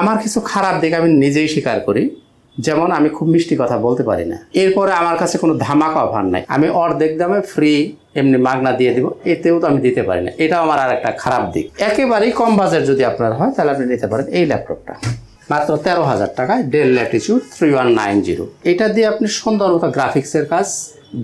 আমার কিছু খারাপ দিক আমি নিজেই স্বীকার করি। যেমন আমি খুব মিষ্টি কথা বলতে পারি না। এরপরে আমার কাছে কোনো ধামাকা অফার নাই। আমি অর্ধেক দামে ফ্রি এমনি মাগনা দিয়ে দিব। এতেও তো আমি দিতে পারি না। এটাও আমার আর একটা খারাপ দিক। একেবারেই কম বাজেট যদি আপনার হয়, তাহলে আপনি নিতে পারেন এই ল্যাপটপটা। মাত্র তেরো হাজার টাকায় Dell Latitude three one nine zero এটা দিয়ে আপনি সুন্দর মতো গ্রাফিক্সের কাজ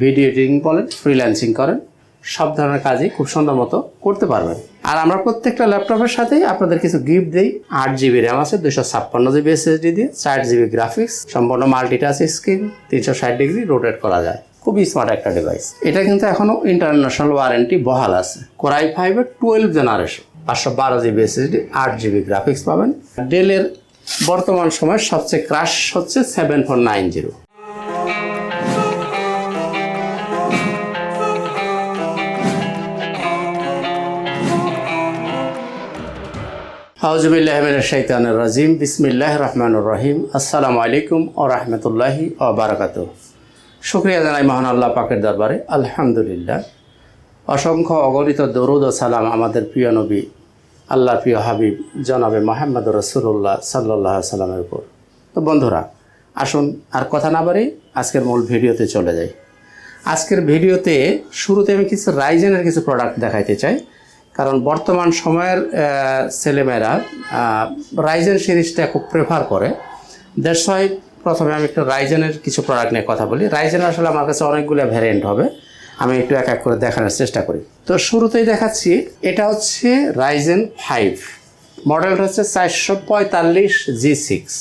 ভিডিও এডিটিং বলেন ফ্রিল্যান্সিং করেন, সব ধরনের কাজই খুব সুন্দর মতো করতে পারবেন। আর আমরা প্রত্যেকটা ল্যাপটপের সাথেই আপনাদের কিছু গিফট দিই। আট জিবি র্যাম আছে দুশো ছাপ্পান্ন জিবি এসএসডি দিয়ে, চার জিবি গ্রাফিক্স সম্পূর্ণ মাল্টিটাচ স্ক্রিন তিনশো ষাট ডিগ্রি রোটেট করা যায়। খুবই স্মার্ট একটা ডিভাইস এটা কিন্তু এখনও ইন্টারন্যাশনাল ওয়ারেন্টি বহাল আছে। কোরাই ফাইভের টুয়েলভ জেনারেশন পাঁচশো বারো জিবি এসএসডি আট জিবি গ্রাফিক্স পাবেন। ডেলের বর্তমান সময় সবচেয়ে ক্রাশ হচ্ছে সেভেন ফোর নাইন জিরো হাউজবিল্লাহমিনের রাজিম। বিসমিল্লাহ রহমানুর রহিম। আসসালামু আলাইকুম ও রহমতুল্লাহি ও বারাকাত শুক্রিয়া জানাই মহান আল্লাহ পাকের দরবারে। আলহামদুলিল্লাহ। অসংখ্য অগণিত দরুদ ও সালাম আমাদের প্রিয় নবী আল্লাহ প্রিয় হাবিব, জনাবে মোহাম্মদ রসুল্লাহ সাল্লাহ সাল্লামের উপর। তো বন্ধুরা, আসুন আর কথা না বাড়ি আজকের মূল ভিডিওতে চলে যাই। আজকের ভিডিওতে শুরুতে আমি কিছু রাইজেনের কিছু প্রোডাক্ট দেখাইতে চাই। কারণ বর্তমান সময়ের ছেলেমেয়েরা রাইজেন সিরিজটা খুব প্রেফার করে। দ্যাটস প্রথমে আমি একটু রাইজেনের কিছু প্রোডাক্ট নিয়ে কথা বলি। রাইজেন আসলে আমার কাছে অনেকগুলো ভ্যারিয়েন্ট হবে। আমি একটু এক এক করে দেখানোর চেষ্টা করি। তো শুরুতেই দেখাচ্ছি, এটা হচ্ছে রাইজেন ফাইভ মডেলটা হচ্ছে চারশো পঁয়তাল্লিশ জি সিক্স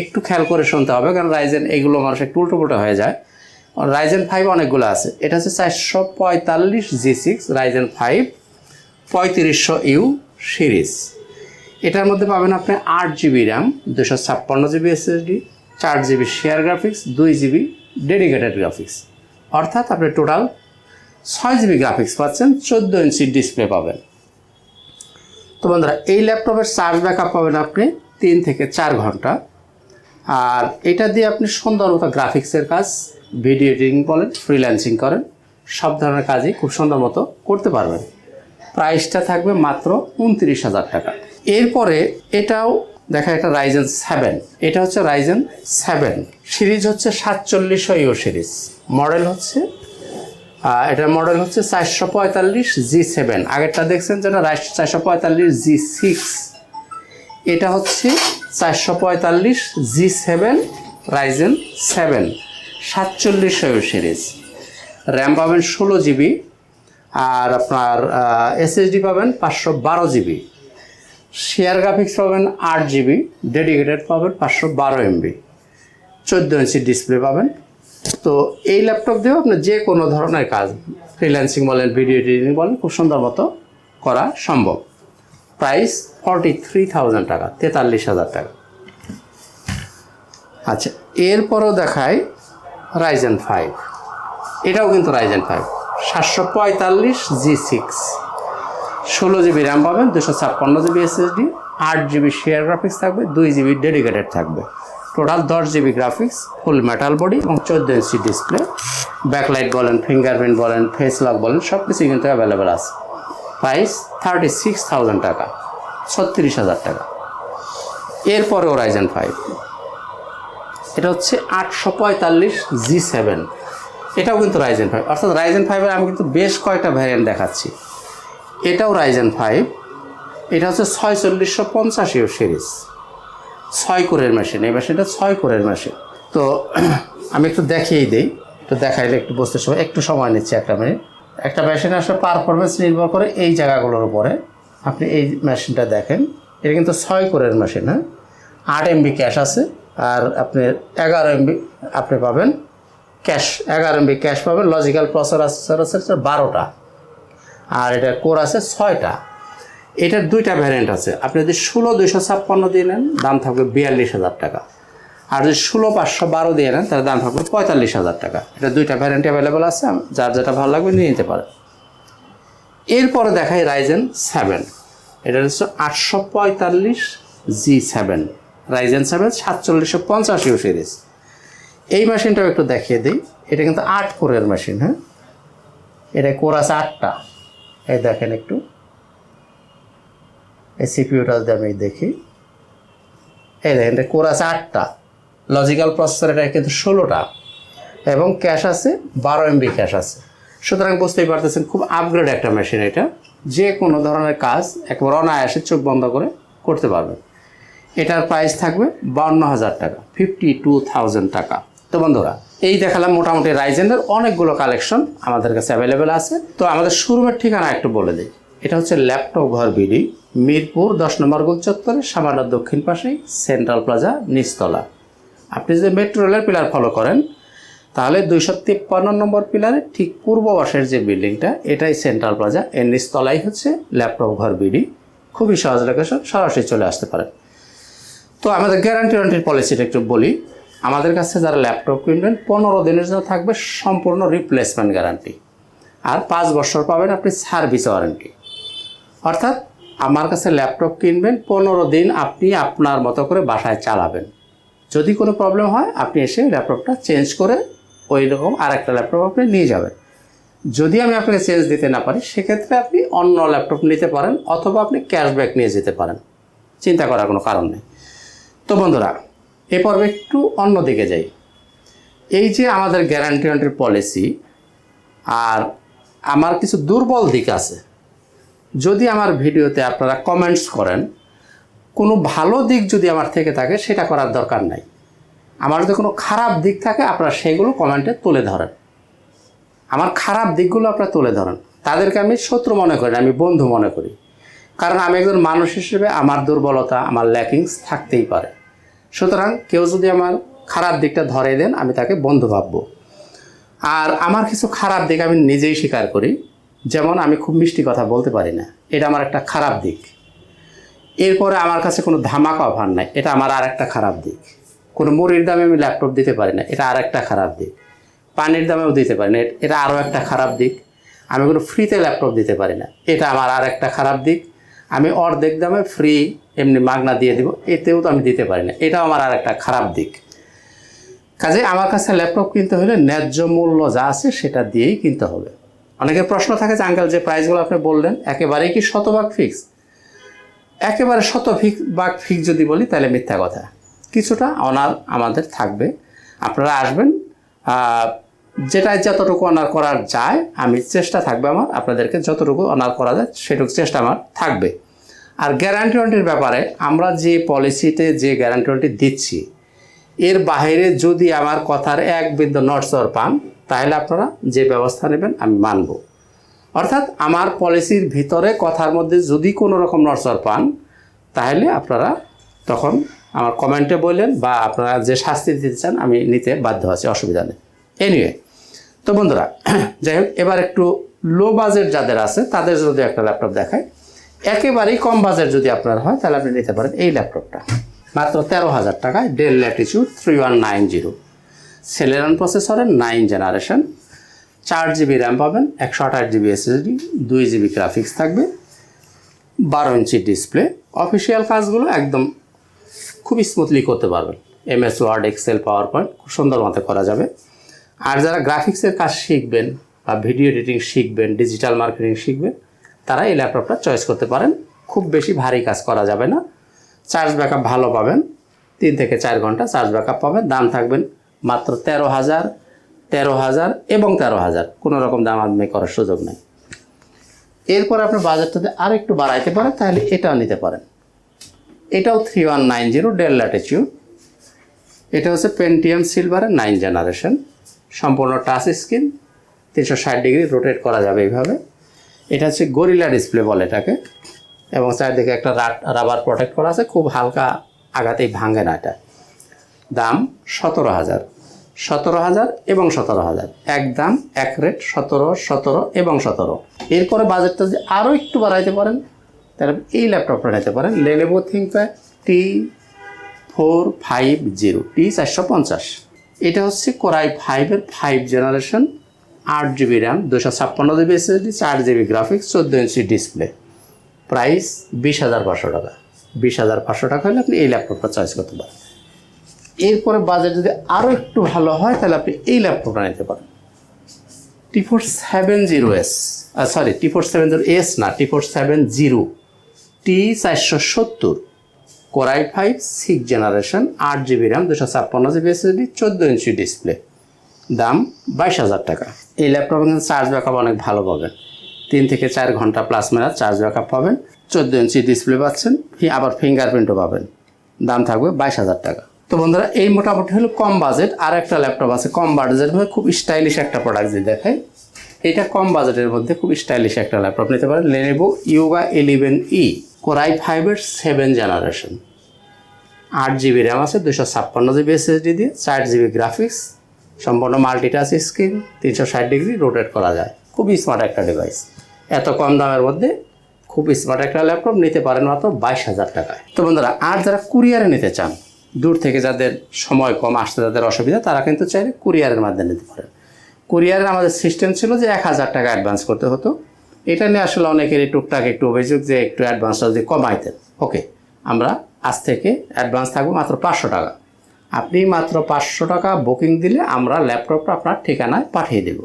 একটু খেয়াল করে শুনতে হবে, কারণ রাইজেন এগুলো মানুষ একটু উল্টো পুল্টো হয়ে যায়। রাইজেন ফাইভ অনেকগুলো আছে। এটা হচ্ছে চারশো পঁয়তাল্লিশ জি সিক্স রাইজেন ফাইভ পঁয়ত্রিশশো ইউ সিরিজ। এটার মধ্যে পাবেন আপনি আট জিবি র্যাম দুশো ছাপ্পান্ন জিবি এসএসডি, চার জিবি শেয়ার গ্রাফিক্স, দুই জিবি ডেডিকেটেড গ্রাফিক্স। অর্থাৎ আপনি টোটাল ছয় জিবি গ্রাফিক্স পাচ্ছেন, চোদ্দ ইঞ্চি ডিসপ্লে পাবেন। তো বন্ধুরা, এই ল্যাপটপের চার্জ ব্যাকআপ পাবেন আপনি তিন থেকে চার ঘণ্টা। আর এটা দিয়ে আপনি সুন্দর মতো গ্রাফিক্সের কাজ, ভিডিও এডিটিং বলেন, ফ্রিল্যান্সিং করেন, সব ধরনের কাজই খুব সুন্দর মতো করতে পারবেন। প্রাইসটা থাকবে মাত্র উনত্রিশ হাজার টাকা। এরপরে এটাও, দেখা একটা রাইজেন সেভেন এটা হচ্ছে রাইজেন সেভেন সিরিজ হচ্ছে সাতচল্লিশশো ইউ সিরিজ। মডেল হচ্ছে এটা মডেল হচ্ছে চারশো পঁয়তাল্লিশ জি সেভেন আগেরটা দেখছেন যেটা চারশো পঁয়তাল্লিশ জি সিক্স এটা হচ্ছে চারশো পঁয়তাল্লিশ জি সেভেন রাইজেন সেভেন সাতচল্লিশশো সিরিজ। র্যাম পাবেন ষোলো জিবি আর আপনার এসএসডি পাবেন পাঁচশো বারো জিবি। শেয়ার গ্রাফিক্স পাবেন আট জিবি। ডেডিকেটেড পাবেন পাঁচশো বারো এমবি চোদ্দ ইঞ্চি ডিসপ্লে পাবেন। তো এই ল্যাপটপ দিয়েও আপনি যে কোনো ধরনের কাজ ফ্রিল্যান্সিং বলেন ভিডিও এডিটিং বলেন, খুব সুন্দর মতো করা সম্ভব। প্রাইস ফর্টি থ্রি থাউজেন্ড টাকা, তেতাল্লিশ হাজার টাকা। আচ্ছা এরপরও দেখায় রাইজেন ফাইভ এটাও কিন্তু রাইজেন ফাইভ সাতশো পঁয়তাল্লিশ জি সিক্স ষোলো জিবি র্যাম পাবেন, দুশো ছাপ্পান্ন জিবি এসএসডি আট জিবি শেয়ার গ্রাফিক্স থাকবে, দুই জিবি ডেডিকেটেড থাকবে। টোটাল দশ GB graphics full metal body এবং চোদ্দ ইঞ্চি ডিসপ্লে ব্যাকলাইট বলেন ফিঙ্গারপ্রিন্ট বলেন ফেস লক বলেন সব কিছুই কিন্তু অ্যাভেলেবেল আছে। প্রাইস থার্টি সিক্স থাউজেন্ড টাকা, ছত্রিশ হাজার টাকা। এরপরেও রাইজেন ফাইভ এটা হচ্ছে আটশো পঁয়তাল্লিশ জি সেভেন এটাও কিন্তু রাইজেন ফাইভ অর্থাৎ রাইজেন ফাইভের আমি কিন্তু বেশ কয়েকটা ভ্যারিয়েন্ট দেখাচ্ছি। এটাও রাইজেন ফাইভ এটা হচ্ছে ছয়চল্লিশশো পঞ্চাশ ইউ সিরিজ ছয় কোরের মেশিন এই মেশিনটা ছয় কোরের মেশিন তো আমি একটু দেখিয়েই দিই। একটু দেখাইলে একটু বুঝতে সময় একটু সময় নিচ্ছে একটা মিনিট একটা মেশিন আসলে পারফরমেন্স নির্ভর করে এই জায়গাগুলোর উপরে আপনি এই মেশিনটা দেখেন। এটা কিন্তু ছয় কোরের মেশিন হ্যাঁ? আট এমবি ক্যাশ আছে। আর আপনি এগারো এমবি আপনি পাবেন ক্যাশ, এগারো এমবি ক্যাশ পাবেন, লজিক্যাল প্রসেসর আছে বারোটা। আর এটা কোর আছে ছয়টা। এটার দুইটা ভ্যারিয়েন্ট আছে। আপনি যদি ষোলো, দুইশো ছাপ্পান্ন দিয়ে নেন, দাম থাকবে বিয়াল্লিশ হাজার টাকা। আর যদি ষোলো, পাঁচশো বারো দিয়ে নেন, তাহলে দাম থাকবে পঁয়তাল্লিশ হাজার টাকা। এটা দুইটা ভ্যারিয়েন্ট অ্যাভেলেবেল আছে যার যেটা ভালো লাগবে নিয়ে নিতে পারে এরপরে দেখাই রাইজেন সেভেন এটা হচ্ছে আটশো পঁয়তাল্লিশ জি সেভেন রাইজেন সেভেন সাতচল্লিশশো পঞ্চাশ সিরিজ এই মেশিনটাও একটু দেখিয়ে দিই। এটা কিন্তু আট কোরের মেশিন হ্যাঁ? এটা কোর আছে আটটা। এই দেখেন একটু। এই সিপিউটা যদি আমি দেখি। এই দেখেন, এটা কোর আছে আটটা। লজিক্যাল প্রসেসর এটা কিন্তু ষোলোটা। এবং ক্যাশ আছে বারো এমবি ক্যাশ আছে। সুতরাং বুঝতেই পারতেছেন, খুব আপগ্রেড একটা মেশিন এটা। যে কোনো ধরনের কাজ একবার অনায়াসে চোখ বন্ধ করে করতে পারবেন। এটার প্রাইস থাকবে বাউন্ন হাজার টাকা ফিফটি টু থাউজেন্ড টাকা। তো বন্ধুরা, এই দেখালাম মোটামুটি রাইজেনের অনেকগুলো কালেকশন আমাদের কাছে অ্যাভেলেবেল আছে। তো আমাদের শোরুমের ঠিকানা একটু বলে দিই। এটা হচ্ছে ল্যাপটপ ঘর বিডি, মিরপুর, দশ নম্বর গোল চত্বরে, সামান্য দক্ষিণ পাশেই, সেন্ট্রাল প্লাজা, নিচতলা। আপনি যদি মেট্রো রেলের পিলার ফলো করেন, তাহলে দুইশো তিপ্পান্ন নম্বর পিলারে ঠিক পূর্ব পাশের যে বিল্ডিংটা, এটাই সেন্ট্রাল প্লাজা, এর নিচতলাই হচ্ছে ল্যাপটপ ঘর বিডি। খুবই সহজ লোকেশন সরাসরি চলে আসতে পারেন। তো আমাদের গ্যারান্টি ওয়ারেন্টির পলিসিটা একটু বলি। আমাদের কাছে যারা ল্যাপটপ কিনবেন, পনেরো দিনের জন্য থাকবে সম্পূর্ণ রিপ্লেসমেন্ট গ্যারান্টি আর পাঁচ বছর পাবেন আপনি সার্ভিস ওয়ারেন্টি অর্থাৎ আমার কাছে ল্যাপটপ কিনবেন, পনেরো দিন আপনি আপনার মতো করে বাসায় চালাবেন। যদি কোনো প্রবলেম হয়, আপনি এসে ল্যাপটপটা চেঞ্জ করে ওই রকম আর একটা ল্যাপটপ আপনি নিয়ে যাবেন। যদি আমি আপনাকে চেঞ্জ দিতে না পারি, সেক্ষেত্রে আপনি অন্য ল্যাপটপ নিতে পারেন অথবা আপনি ক্যাশব্যাক নিয়ে যেতে পারেন। চিন্তা করার কোনো কারণ নেই। তো বন্ধুরা এ পর্বে একটু অন্য দিকে যাই। এই যে আমাদের গ্যারান্টি ওয়ারেন্টির পলিসি আর আমার কিছু দুর্বল দিক আছে, যদি আমার ভিডিওতে আপনারা কমেন্টস করেন, কোনো ভালো দিক যদি আমার থেকে থাকে সেটা করার দরকার নাই। আমার যদি কোনো খারাপ দিক থাকে, আপনারা সেগুলো কমেন্টে তুলে ধরেন। আমার খারাপ দিকগুলো আপনারা তুলে ধরেন। তাদেরকে আমি শত্রু মনে করি আমি বন্ধু মনে করি। কারণ আমি একজন মানুষ হিসেবে আমার দুর্বলতা, আমার ল্যাকিংস থাকতেই পারে। সুতরাং কেউ যদি আমার খারাপ দিকটা ধরে দেন, আমি তাকে বন্ধু ভাববো। আর আমার কিছু খারাপ দিক আমি নিজেই স্বীকার করি। যেমন আমি খুব মিষ্টি কথা বলতে পারি না, এটা আমার একটা খারাপ দিক। এরপরে আমার কাছে কোনো ধামাকা অফার নাই, এটা আমার আর একটা খারাপ দিক। কোনো মুড়ির দামে আমি ল্যাপটপ দিতে পারি না, এটা আর একটা খারাপ দিক। পানির দামেও দিতে পারি না, এটা আরও একটা খারাপ দিক। আমি কোনো ফ্রিতে ল্যাপটপ দিতে পারি না, এটা আমার আর একটা খারাপ দিক। আমি অর্ধেক দামে ফ্রি এমনি মাগনা দিয়ে দিব, এতেও তো আমি দিতে পারি না। এটাও আমার আর একটা খারাপ দিক। কাজে আমার কাছে ল্যাপটপ কিনতে হলে ন্যায্য মূল্য যা আছে সেটা দিয়েই কিনতে হবে। অনেকের প্রশ্ন থাকে যে, আঙ্কাল, যে প্রাইসগুলো আপনি বললেন, একেবারেই কি শতভাগ ফিক্স একেবারে শত ভাগ ফিক্স যদি বলি, তাহলে মিথ্যা কথা। কিছুটা অনার আমাদের থাকবে। আপনারা আসবেন যেটাই যতটুকু অনার করার যায়, আমি চেষ্টা থাকবে আমার, আপনাদেরকে যতটুকু অনার করা যায়, সেটুকু চেষ্টা আমার থাকবে। আর গ্যারান্টি ওয়ারেন্টির ব্যাপারে আমরা যে পলিসিতে যে গ্যারান্টি ওয়ারেন্টি দিচ্ছি, এর বাইরে যদি আমার কথার এক বিন্দু নটসর পান, তাহলে আপনারা যে ব্যবস্থা নেবেন আমি মানব। অর্থাৎ আমার পলিসির ভিতরে কথার মধ্যে যদি কোনো রকম নড়চড় পান, তাহলে আপনারা তখন আমার কমেন্টে বললেন বা আপনারা যে শাস্তি দিতে চান, আমি নিতে বাধ্য আছি, অসুবিধা নেই। এনিওয়ে তো বন্ধুরা, যাই হোক, এবার একটু লো বাজেট যাদের আছে, তাদের যদি একটা ল্যাপটপ দেখায় একেবারেই কম বাজেট যদি আপনার হয়, তাহলে আপনি নিতে পারেন এই ল্যাপটপটা মাত্র তেরো হাজার টাকায় Dell Latitude three one nine zero Celeron প্রসেসরের নাইন জেনারেশন চার জিবি র্যাম পাবেন, একশো আঠাশ জিবি এসএসডি দুই জিবি গ্রাফিক্স থাকবে, বারো ইঞ্চি ডিসপ্লে অফিসিয়াল কাজগুলো একদম খুব স্মুথলি করতে পারবেন। MS Word Excel PowerPoint খুব সুন্দর মতো করা যাবে। আর যারা গ্রাফিক্সের কাজ শিখবেন বা ভিডিও এডিটিং শিখবেন ডিজিটাল মার্কেটিং শিখবেন, তারা এই ল্যাপটপটা চয়েস করতে পারেন। খুব বেশি ভারী কাজ করা যাবে না। চার্জ ব্যাকআপ ভালো পাবেন। তিন থেকে চার ঘণ্টা চার্জ ব্যাকআপ পাবেন। দাম থাকবেন মাত্র তেরো হাজার তেরো হাজার এবং তেরো হাজার। কোনো রকম দাম আপনি করার সুযোগ নেই। এরপর আপনি বাজারটাতে আর একটু বাড়াইতে পারেন, তাহলে এটাও নিতে পারেন। এটাও three one nine zero Dell Latitude এটা হচ্ছে পেন্টিয়াম সিলভারের নাইন জেনারেশন সম্পূর্ণ টাচ স্ক্রিন তিনশো ষাট ডিগ্রি রোটেট করা যাবে এইভাবে। এটা হচ্ছে গরিলা ডিসপ্লে বলে এটাকে। এবং চারদিকে একটা রাবার প্রোটেক্ট করা আছে, খুব হালকা আঘাতেই ভাঙে না এটা। দাম সতেরো হাজার। সতেরো হাজার এবং সতেরো হাজার। এক দাম, এক রেট সতেরো সতেরো এবং সতেরো। এরপরে বাজেটটা যদি আরও একটু বাড়াইতে পারেন, তাহলে এই ল্যাপটপটা নিতে পারেন Lenovo ThinkPad T four five zero T চারশো পঞ্চাশ। এটা হচ্ছে কোরাই ফাইভের ফাইভ জেনারেশন আট জিবি র্যাম দুশো ছাপ্পান্ন জিবি এসএসডি চার জিবি গ্রাফিক্স চোদ্দ ইঞ্চি ডিসপ্লে প্রাইস বিশ হাজার পাঁচশো টাকা। বিশ হাজার পাঁচশো টাকা হলে আপনি এই ল্যাপটপটা চয়েস করতে পারেন। এরপরে বাজেট যদি আরও একটু ভালো হয়, তাহলে আপনি এই ল্যাপটপটা নিতে পারেন। T four seven zero S sorry T four seven zero S না T four seven zero T চারশো সত্তর। Core i five six generation আট জিবি র্যাম দুশো ছাপ্পান্ন জিবি এসএসডি চোদ্দ ইঞ্চি ডিসপ্লে দাম বাইশ হাজার টাকা। এই ল্যাপটপে কিন্তু চার্জ ব্যাকআপ অনেক ভালো পাবেন। তিন থেকে চার ঘণ্টা প্লাস মেরা চার্জ ব্যাকআপ পাবেন। চোদ্দ ইঞ্চি ডিসপ্লে পাচ্ছেন আবার ফিঙ্গারপ্রিন্টও পাবেন। দাম থাকবে বাইশ হাজার টাকা। তো বন্ধুরা, এই মোটামুটি হলো কম বাজেট আর একটা ল্যাপটপ আছে কম বাজেটের মধ্যে খুব স্টাইলিশ একটা প্রোডাক্ট যে দেখায় এটা কম বাজেটের মধ্যে খুব স্টাইলিশ একটা ল্যাপটপ নিতে পারেন Lenovo Yoga eleven e core i ফাইভের সেভেন জেনারেশন আট জিবি র্যাম আছে দুশো ছাপ্পান্ন জিবি এসএসডি দিয়ে, চার জিবি গ্রাফিক্স সম্পূর্ণ মাল্টিটাচ স্ক্রিন তিনশো ষাট ডিগ্রি রোটেট করা যায়। খুবই স্মার্ট একটা ডিভাইস এত কম দামের মধ্যে খুব স্মার্ট একটা ল্যাপটপ নিতে পারেন মাত্র বাইশ হাজার টাকায়। তো বন্ধুরা, আর যারা কুরিয়ারে নিতে চান, দূর থেকে যাদের সময় কম, আসতে যাদের অসুবিধা, তারা কিন্তু চাইলে কুরিয়ারের মাধ্যমে নিতে পারেন। কুরিয়ারের আমাদের সিস্টেম ছিল যে এক হাজার টাকা অ্যাডভান্স করতে হতো। এটা নিয়ে আসলে অনেকেরই টুকটাক একটু অভিযোগ যে একটু অ্যাডভান্সটা যদি কমাইতেন। ওকে আমরা আজ থেকে অ্যাডভান্স থাকব মাত্র পাঁচশো টাকা। আপনি মাত্র পাঁচশো টাকা বুকিং দিলে আমরা ল্যাপটপটা আপনার ঠিকানায় পাঠিয়ে দেব।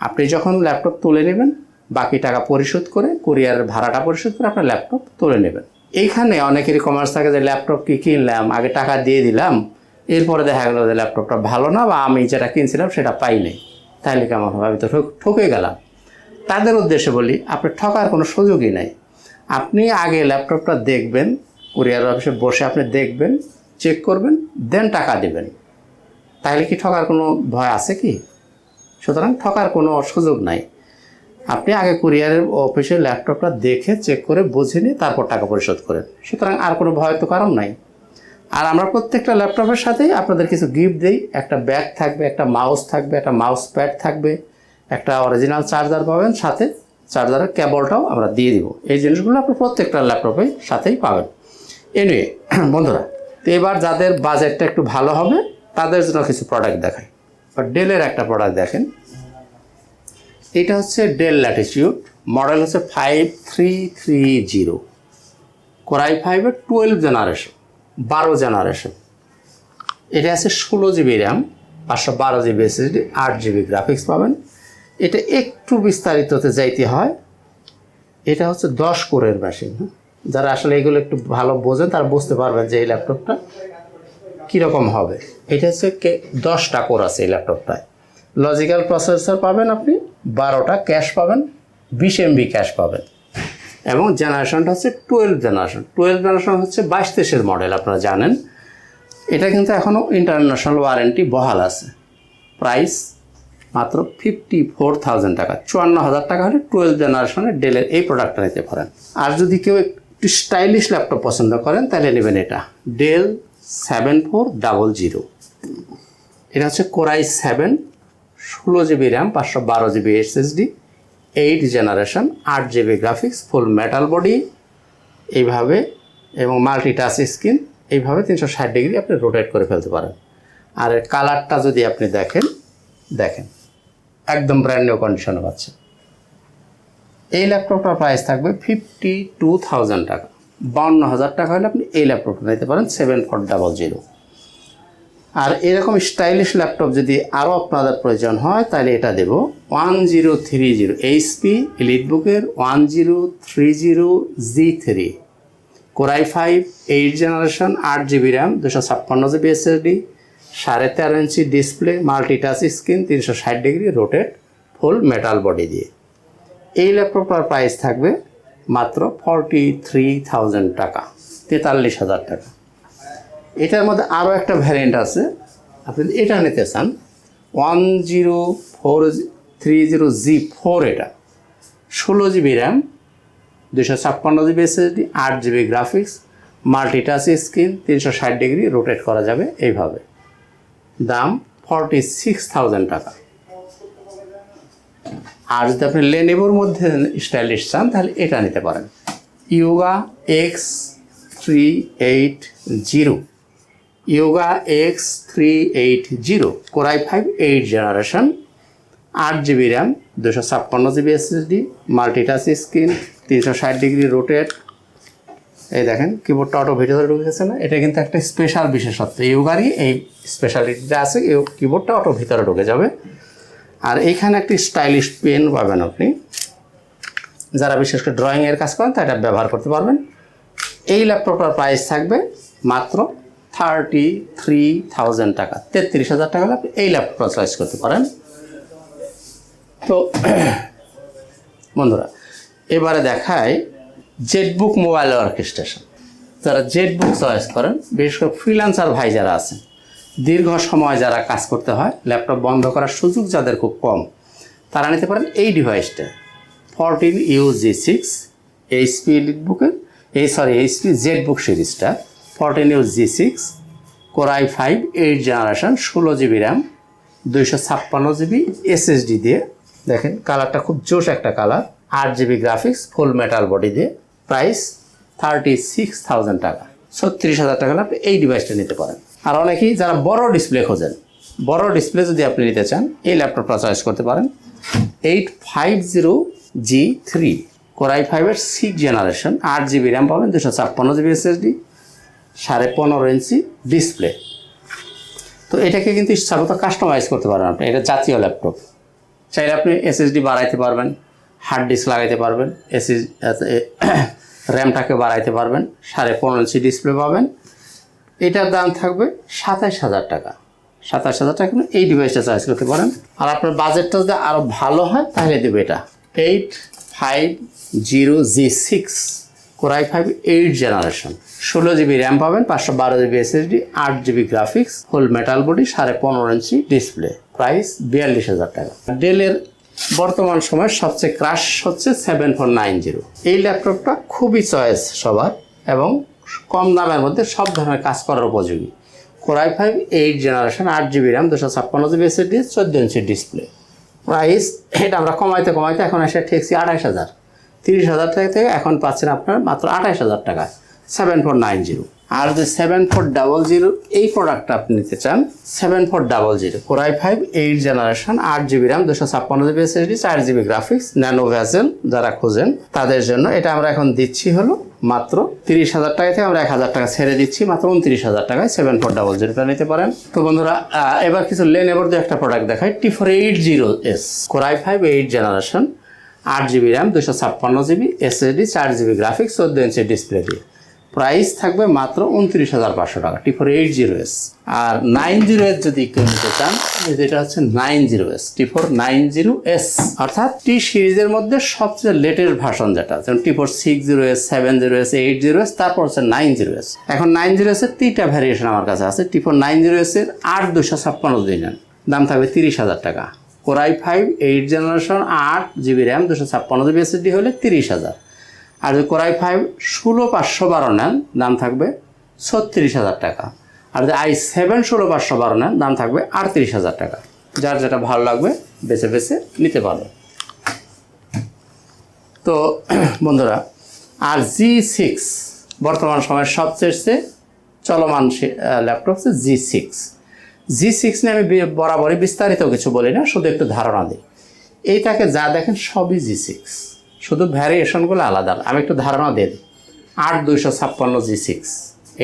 আপনি যখন ল্যাপটপ তুলে নেবেন, বাকি টাকা পরিশোধ করে কুরিয়ারের ভাড়াটা পরিশোধ করে আপনার ল্যাপটপ তুলে নেবেন। এইখানে অনেকেরই কমার্স থাকে যে ল্যাপটপ কি কিনলাম, আগে টাকা দিয়ে দিলাম, এরপরে দেখা গেলো যে ল্যাপটপটা ভালো না বা আমি যেটা কিনছিলাম সেটা পাই নাই। তাহলে কেমন হবে আমি তো ঠক- ঠকে গেলাম। তাদের উদ্দেশ্যে বলি, আপনার ঠকার কোনো সুযোগই নাই। আপনি আগে ল্যাপটপটা দেখবেন, কুরিয়ার অফিসে বসে আপনি দেখবেন, চেক করবেন, দেন টাকা দেবেন। তাহলে কি ঠকার কোনো ভয় আছে কি? সুতরাং ঠকার কোনো সুযোগ নাই। আপনি আগে কুরিয়ারের অফিসে ল্যাপটপটা দেখে, চেক করে, বুঝে নিয়ে তারপর টাকা পরিশোধ করেন। সুতরাং আর কোনো ভয় তো কারণ নাই। আর আমরা প্রত্যেকটা ল্যাপটপের সাথেই আপনাদের কিছু গিফট দিই। একটা ব্যাগ থাকবে, একটা মাউস থাকবে, একটা মাউস প্যাড থাকবে। একটা অরিজিনাল চার্জার পাবেন, সাথে চার্জারের কেবলটাও আমরা দিয়ে দিব। এই জিনিসগুলো আপনি প্রত্যেকটা ল্যাপটপে সাথেই পাবেন। এনিওয়ে বন্ধুরা, তো এবার যাদের বাজেটটা একটু ভালো হবে, তাদের জন্য কিছু প্রোডাক্ট দেখাই। বা ডেলের একটা প্রোডাক্ট দেখেন। এটা হচ্ছে ডেল ল্যাটিটিউড মডেল হচ্ছে five three three zero Core i ফাইভের টুয়েলভ জেনারেশন বারো জেনারেশন এটা আছে ষোলো জিবি র্যাম পাঁচশো বারো জিবি এসএসডি আট জিবি গ্রাফিক্স পাবেন। এটা একটু বিস্তারিততে যাইতে হয়। এটা হচ্ছে দশ কোরের মেশিন হ্যাঁ? যারা আসলে এগুলো একটু ভালো বোঝেন, তারা বুঝতে পারবেন যে এই ল্যাপটপটা কীরকম হবে। এটা হচ্ছে কে, দশটা কোর আছে এই ল্যাপটপটায় লজিক্যাল প্রসেসর পাবেন আপনি, বারোটা ক্যাশ পাবেন, বিশ এমবি ক্যাশ পাবেন। এবং জেনারেশনটা হচ্ছে টুয়েলভ জেনারেশন টুয়েলভ জেনারেশন হচ্ছে বাইশ তেইশের মডেল আপনারা জানেন। এটা কিন্তু এখনও ইন্টারন্যাশনাল ওয়ারেন্টি বহাল আছে। প্রাইস মাত্র ফিফটি ফোর থাউজেন্ড টাকা। চুয়ান্ন হাজার টাকা হলে টুয়েলভ জেনারেশনের ডেলের এই প্রোডাক্টটা নিতে পারেন। আর যদি কেউ একটু স্টাইলিশ ল্যাপটপ পছন্দ করেন, তাহলে নেবেন এটা। Dell seven four double zero এটা হচ্ছে কোরাই সেভেন ষোলো জিবি র্যাম পাঁচশো বারো জিবি এসএসডি এইট জেনারেশন আট GB graphics full metal body এইভাবে এবং মাল্টি টাচ স্ক্রিন এইভাবে তিনশো ষাট ডিগ্রি আপনি রোটেট করে ফেলতে পারেন। আর কালারটা যদি আপনি দেখেন দেখেন। একদম ব্র্যান্ড নিউ কন্ডিশনে পাচ্ছেন এই ল্যাপটপটার প্রাইস থাকবে ফিফটি টু থাউজেন্ড টাকা। বাউন্ন হাজার টাকা হলে আপনি এই ল্যাপটপটা নিতে পারেন সেভেন ফোর ডাবল জিরো আর এরকম স্টাইলিশ ল্যাপটপ যদি আরও আপনাদের প্রয়োজন হয়, তাহলে এটা দেব one zero three zero HP এলিটবুকের one zero three zero G three Core i five eight generation আট জিবি র্যাম দুশো ছাপ্পান্ন জিবি এসএসডি সাড়ে তেরো ইঞ্চি ডিসপ্লে মাল্টিটাচ স্ক্রিন তিনশো ষাট degree rotate full metal body দিয়ে। এই ল্যাপটপটার প্রাইস থাকবে মাত্র ফর্টি থ্রি থাউজেন্ড টাকা, তেতাল্লিশ হাজার টাকা। এটার মধ্যে আরও একটা ভ্যারিয়েন্ট আছে, আপনি এটা নিতে চান one zero four three zero G four এটা, ষোলো জিবি র্যাম দুশো ছাপ্পান্ন জিবি এসএসডি আট জিবি গ্রাফিক্স মাল্টিটাচ স্ক্রিন তিনশো ষাট ডিগ্রি রোটেট করা যাবে এইভাবে। দাম ফর্টি সিক্স থাউজেন্ড টাকা। আর যদি আপনি লেনেভোর মধ্যে স্টাইলিশ চান, তাহলে এটা নিতে পারেন। Yoga X three eight zero Yoga X three eight zero Core i five eight generation আট জিবি র্যাম দুশো ছাপ্পান্ন জিবি এসএসডি মাল্টিটাচ স্ক্রিন তিনশো ষাট ডিগ্রি রোটেট এই দেখেন কিবোর্ডটা অটো ভিতরে ঢুকেছে না, এটা কিন্তু একটা স্পেশাল বিশেষত্ব। ইয়োগারই এই স্পেশালিটিটা আছে কিবোর্ডটা অটো ভিতরে ঢুকে যাবে। আর এইখানে একটি স্টাইলিশ পেন পাবেন আপনি। যারা বিশেষ করে ড্রয়িংয়ের কাজ করেন তা এটা ব্যবহার করতে পারবেন। এই ল্যাপটপটার প্রাইস থাকবে মাত্র থার্টি থ্রি থাউজেন্ড টাকা, তেত্রিশ হাজার টাকা আপনি এই ল্যাপটপটা চয়েস করতে পারেন। তো, বন্ধুরা, এবারে দেখায় জেটবুক মোবাইল অর্কেস্ট্রেশন যারা জেটবুক চয়েস করেন, বিশেষ করে ফ্রিল্যান্সার ভাই যারা আছেন, দীর্ঘ সময় যারা কাজ করতে হয় ল্যাপটপ বন্ধ করার সুযোগ যাদের খুব কম, তারা নিতে পারেন এই ডিভাইসটা fourteen U G six HP বুকের এই সরি এইচপি জেড বুক সিরিজটা fourteen U G six Core i five eight generation ষোলো জিবি র্যাম দুইশো ছাপ্পান্ন জিবি এসএসডি দিয়ে। দেখেন কালারটা খুব জোশ একটা কালার আট GB graphics full metal body দিয়ে। প্রাইস থার্টি সিক্স থাউজেন্ড টাকা। ছত্রিশ হাজার টাকা আপনি এই ডিভাইসটা নিতে পারেন। আর অনেকেই যারা বড় ডিসপ্লে খোঁজেন, বড় ডিসপ্লে যদি আপনি নিতে চান, এই ল্যাপটপটা চয়েস করতে পারেন। Eight five zero G three Core i ফাইভের সিক্স জেনারেশন আট জিবি র্যাম পাবেন, দুশো ছাপ্পান্ন জিবি এসএসডি সাড়ে পনেরো ইঞ্চি ডিসপ্লে তো এটাকে কিন্তু ইচ্ছামতো কাস্টমাইজ করতে পারেন আপনি। এটা জাতীয় ল্যাপটপ চাইলে আপনি এসএসডি বাড়াইতে পারবেন হার্ড ডিস্ক লাগাইতে পারবেন এসএস র্যামটাকে বাড়াইতে পারবেন, সাড়ে পনেরো ইঞ্চি ডিসপ্লে পাবেন। এটার দাম থাকবে সাতাশ হাজার টাকা। সাতাশ হাজার টাকা কিন্তু এই ডিভাইসটা চার্জ করতে পারেন। আর আপনার বাজেটটা যদি আরও ভালো হয়, তাহলে দেবে এটা। Eight five zero G six Core i five eight generation ষোলো জিবি র্যাম পাবেন, পাঁচশো বারো জিবি এসএসডি আট GB graphics whole metal body সাড়ে পনেরো ইঞ্চি ডিসপ্লে প্রাইস বিয়াল্লিশ হাজার টাকা। ডেলের বর্তমান সময়ের সবচেয়ে ক্রাশ হচ্ছে সেভেন ফোর নাইন জিরো এই ল্যাপটপটা খুবই চয়েস সবার এবং কম দামের মধ্যে সব ধরনের কাজ করার উপযোগী। Core i five eight generation আট জিবি র্যাম দুশো ছাপ্পান্ন জিবি এসএসডি চোদ্দ ইঞ্চি ডিসপ্লে প্রাইস এটা আমরা কমাইতে কমাইতে এখন এসে ঠেকছি আঠাশ হাজার। তিরিশ হাজার টাকা থেকে এখন পাচ্ছেন আপনার মাত্র আঠাশ হাজার টাকা সেভেন ফোর নাইন জিরো আর যদি সেভেন ফোর ডাবল জিরো এই প্রোডাক্টটা আপনি নিতে চান seven four double zero core i five eight generation আট জিবি র্যাম দুশো ছাপ্পান্ন জিবি এসএসডি চার জিবি গ্রাফিক্স ন্যানো ভ্যাসেল যারা খোঁজেন, তাদের জন্য এটা আমরা এখন দিচ্ছি হলো মাত্র তিরিশ হাজার টাকা থেকে আমরা এক হাজার টাকা ছেড়ে দিচ্ছি, মাত্র উনত্রিশ হাজার টাকায় সেভেন ফোর ডাবল জিরোটা নিতে পারেন। তো বন্ধুরা এবার কিছু লেন এবার দিয়ে একটা প্রোডাক্ট দেখায় T four eight zero S core i five eight generation আট জিবি র্যাম দুশো ছাপ্পান্ন জিবি এসএসডি চার জিবি গ্রাফিক্স চোদ্দ ইঞ্চি ডিসপ্লে দিয়ে। প্রাইস থাকবে মাত্র উনত্রিশ হাজার পাঁচশো টাকা। T four eight zero S আর নাইন জিরো এস যদি কেউ নিতে চান যেটা হচ্ছে nine zero S T four nine zero S অর্থাৎ টি সিরিজের মধ্যে সবচেয়ে লেটেস্ট ভার্সন যেটা, যেমন T four six zero S seven zero S eight zero S তারপর হচ্ছে নাইন জিরো এস এখন নাইন জিরো এসের তিনটা ভ্যারিয়েশন আমার কাছে আছে। টি ফোর নাইন জিরো এসের আট দুশো ছাপ্পান্ন দুই নেন দাম থাকবে তিরিশ হাজার টাকা। Core i five eight generation আট জিবি র্যাম দুশো ছাপ্পান্ন জিবি এসএসডি হলে তিরিশ হাজার। আর যদি কোরাই ফাইভ ষোলো পাঁচশো বারো নেন, দাম থাকবে ছত্রিশ হাজার টাকা। আর যদি আই সেভেন ষোলো পাঁচশো বারো নেন, দাম থাকবে আটত্রিশ হাজার টাকা। যার যেটা ভালো লাগবে, বেছে বেছে নিতে পারবে তো, বন্ধুরা, আর জি সিক্স বর্তমান সময়ের সবচেয়ে চলমান ল্যাপটপ হচ্ছে জি সিক্স জি সিক্স নিয়ে আমি বরাবরই বিস্তারিত কিছু বলি না, শুধু একটু ধারণা দিই। এইটাকে যা দেখেন, সবই জি সিক্স শুধু ভ্যারিয়েশনগুলো আলাদা আমি একটু ধারণা দিয়ে দিই। আট দুইশো ছাপ্পান্ন G six,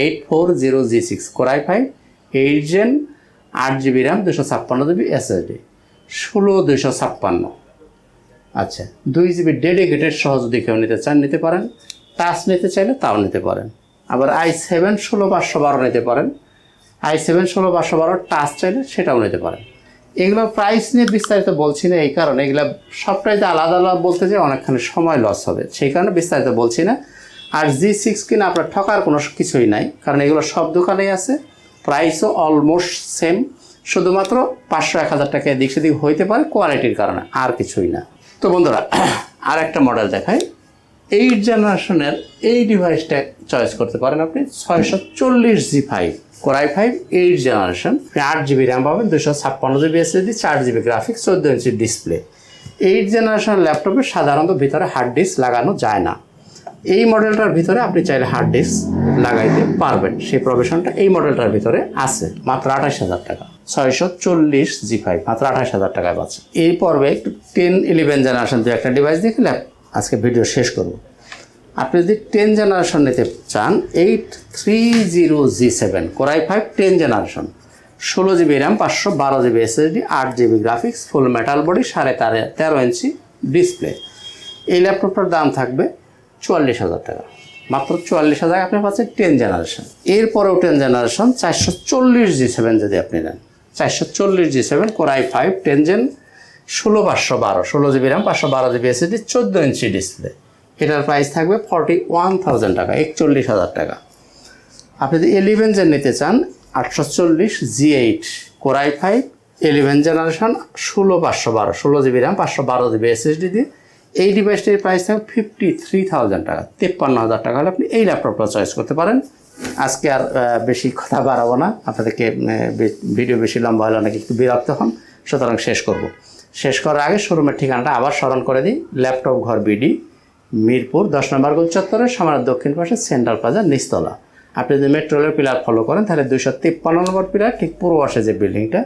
eight four zero G six core i five eight gen আট জিবি র্যাম দুশো ছাপ্পান্ন জিবি এসএসডি, ষোলো দুইশো ছাপ্পান্ন। আচ্ছা দুই জিবি ডেডিকেটেড সহ যদি কেউ নিতে চান, নিতে পারেন। টাচ নিতে চাইলে তাও নিতে পারেন। আবার আই সেভেন ষোলো পাঁচশো বারো নিতে পারেন। আই সেভেন ষোলো পাঁচশো বারো টাচ চাইলে সেটাও নিতে পারেন। এগুলো প্রাইস নিয়ে বিস্তারিত বলছি না, এই কারণে এগুলো সবটাই আলাদা আলাদা বলতে যে অনেকখানি সময় লস হবে। সেই কারণে বিস্তারিত বলছি না। আর জি সিক্স কিনে আপনার ঠকার কোনো কিছুই নাই, কারণ এগুলো সব দোকানেই আছে। প্রাইসও অলমোস্ট সেম শুধুমাত্র পাঁচশো এক হাজার টাকা এদিক সেদিক হইতে পারে কোয়ালিটির কারণে, আর কিছুই না। তো বন্ধুরা, আর একটা মডেল দেখাই। এইট জেনারেশনের এই ডিভাইসটা চয়েস করতে পারেন আপনি, ছয়শো চল্লিশ G five core i five eight generation আট জিবি র্যাম পাবেন দুশো ছাপ্পান্ন জিবি এস এসএসডি চার জিবি গ্রাফিক্স চোদ্দ ইঞ্চি ডিসপ্লে এইট জেনারেশন ল্যাপটপে সাধারণত ভিতরে হার্ড ডিস্ক লাগানো যায় না। এই মডেলটার ভিতরে আপনি চাইলে হার্ড ডিস্ক লাগাইতে পারবেন। সেই প্রভিশনটা এই মডেলটার ভিতরে আছে, মাত্র আঠাশ হাজার টাকা। ছয়শো চল্লিশ জি ফাইভ মাত্র আঠাশ হাজার টাকায় পাচ্ছে। এই পর্বে একটু টেন ইলেভেন জেনারেশন দু একটা ডিভাইস দেখলে আজকে ভিডিও শেষ করব। আপনি যদি টেন জেনারেশন নিতে চান eight three zero G seven core i five ten generation ষোলো জিবি র্যাম পাঁচশো বারো জিবি এসএসডি আট GB graphics full metal body সাড়ে তেরো তেরো ইঞ্চি ডিসপ্লে এই ল্যাপটপটার দাম থাকবে চুয়াল্লিশ হাজার টাকা। মাত্র চুয়াল্লিশ হাজার আপনি পাচ্ছেন টেন জেনারেশন এরপরেও টেন জেনারেশন চারশো চল্লিশ জি সেভেন যদি আপনি নেন, চারশো চল্লিশ G seven core i five ten gen ষোলো পাঁচশো বারো, ষোলো জিবি র্যাম পাঁচশো বারো জিবি এসএসডি চোদ্দ ইঞ্চি ডিসপ্লে এটার প্রাইস থাকবে ফর্টি ওয়ান থাউজেন্ড টাকা, একচল্লিশ হাজার টাকা। আপনি যদি এলিভেন জেন নিতে চান আটশো চল্লিশ G eight core i five eleven generation ষোলো পাঁচশো বারো, ষোলো জিবি র্যাম পাঁচশো বারো জিবি এসএসডি দিয়ে এই ডিভাইসটির প্রাইস থাকবে ফিফটি থ্রি থাউজেন্ড টাকা, তেপ্পান্ন হাজার টাকা হলে আপনি এই ল্যাপটপটা চয়েস করতে পারেন। আজকে আর বেশি কথা বাড়াবো না, আপনাদেরকে ভিডিও বেশি লম্বা হলে অনেক একটু বিরক্ত হন, সুতরাং শেষ করব। শেষ করার আগে শোরুমের ঠিকানাটা আবার স্মরণ করে দিই ল্যাপটপ ঘর বিডি মিরপুর, দশ নম্বর গোল চত্বরের সমানের দক্ষিণ পাশে সেন্ট্রাল প্লাজা নিচতলা। আপনি যদি মেট্রো রেলের পিলার ফলো করেন, তাহলে দুইশো তিপ্পান্ন নম্বর পিলার ঠিক পূর্ব পাশে যে বিল্ডিংটা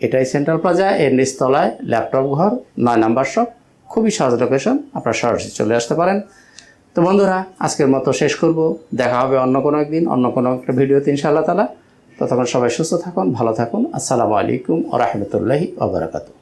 এটাই সেন্ট্রাল প্লাজা, এর নিচতলায় ল্যাপটপ ঘর, নয় নাম্বার শপ খুবই সহজ লোকেশন আপনারা সরাসরি চলে আসতে পারেন। তো বন্ধুরা, আজকের মতো শেষ করব। দেখা হবে অন্য কোনো একদিন, অন্য কোনো একটা ভিডিওতে ইনশাআল্লাহ তালা ততক্ষণ সবাই সুস্থ থাকুন, ভালো থাকুন। আসসালামু আলাইকুম ও রহমতুল্লাহি ওবরাকাতু